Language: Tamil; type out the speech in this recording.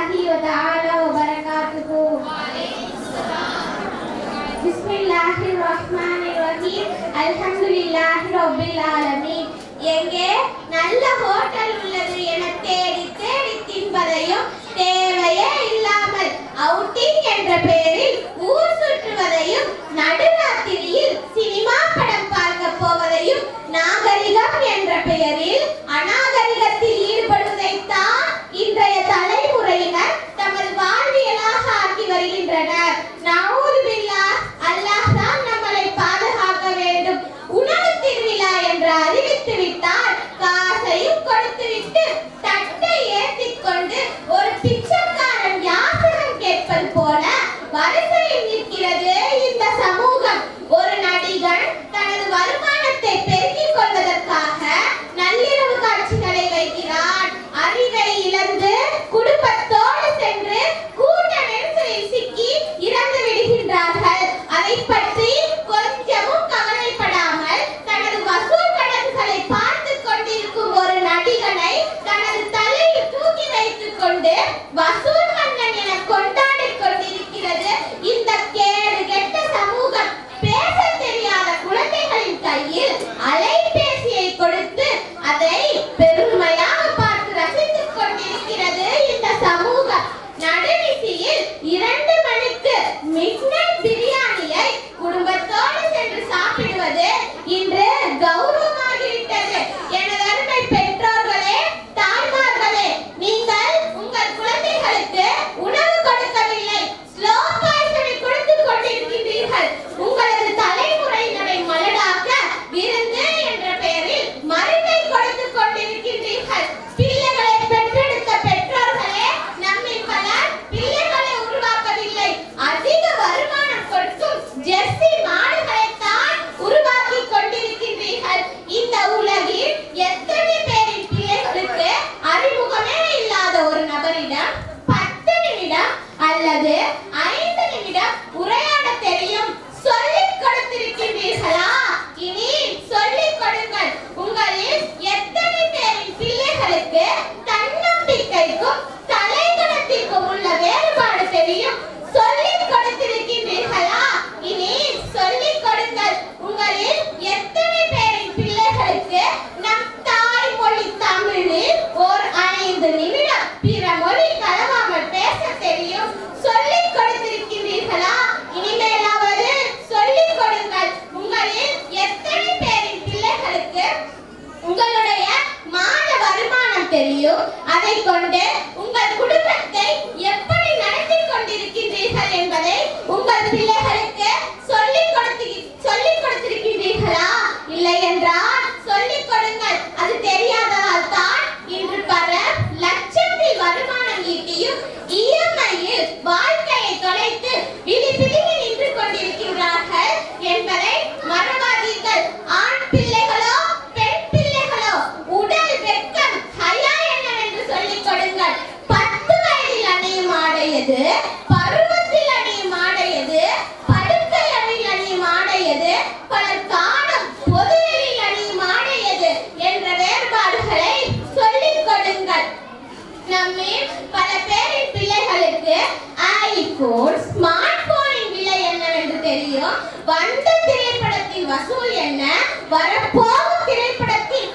الله وتعالى وبركاته بسم الله الرحمن الرحيم الحمد لله رب العالمين எங்கே? நல்ல ஹோட்டல் உள்ளது என தேடி தேடி தின்பதையும் தேவையே இல்லாமல் அவுட்டிங் என்ற பெயரில் ஊர் சுற்றுவதையும் நடுராத்திரி Now இந்த கேடு சமூகம் பேச தெரியாத குழந்தைகளின் கையில் அலைபேசியை கொடுத்து அதை பெருமையாக பார்த்து ரசித்துக் கொண்டிருக்கிறது. இந்த சமூகம் நடுநிசியில் இரண்டு மணிக்கு மிட்நைட் தெரியும்? அதை கொண்டு உங்கள் குடும்பத்தை எப்படி நடத்தி கொண்டிருக்கின்றீர்கள் என்பதை உங்கள் பிள்ளைகள் பல பேரின் பிள்ளைகளுக்கு ஐபோன் ஸ்மார்ட் போனின் விலை என்று தெரியும்? வந்த திரைப்படத்தின் வசூல் என்ன? வரப்போகும் திரைப்படத்தின்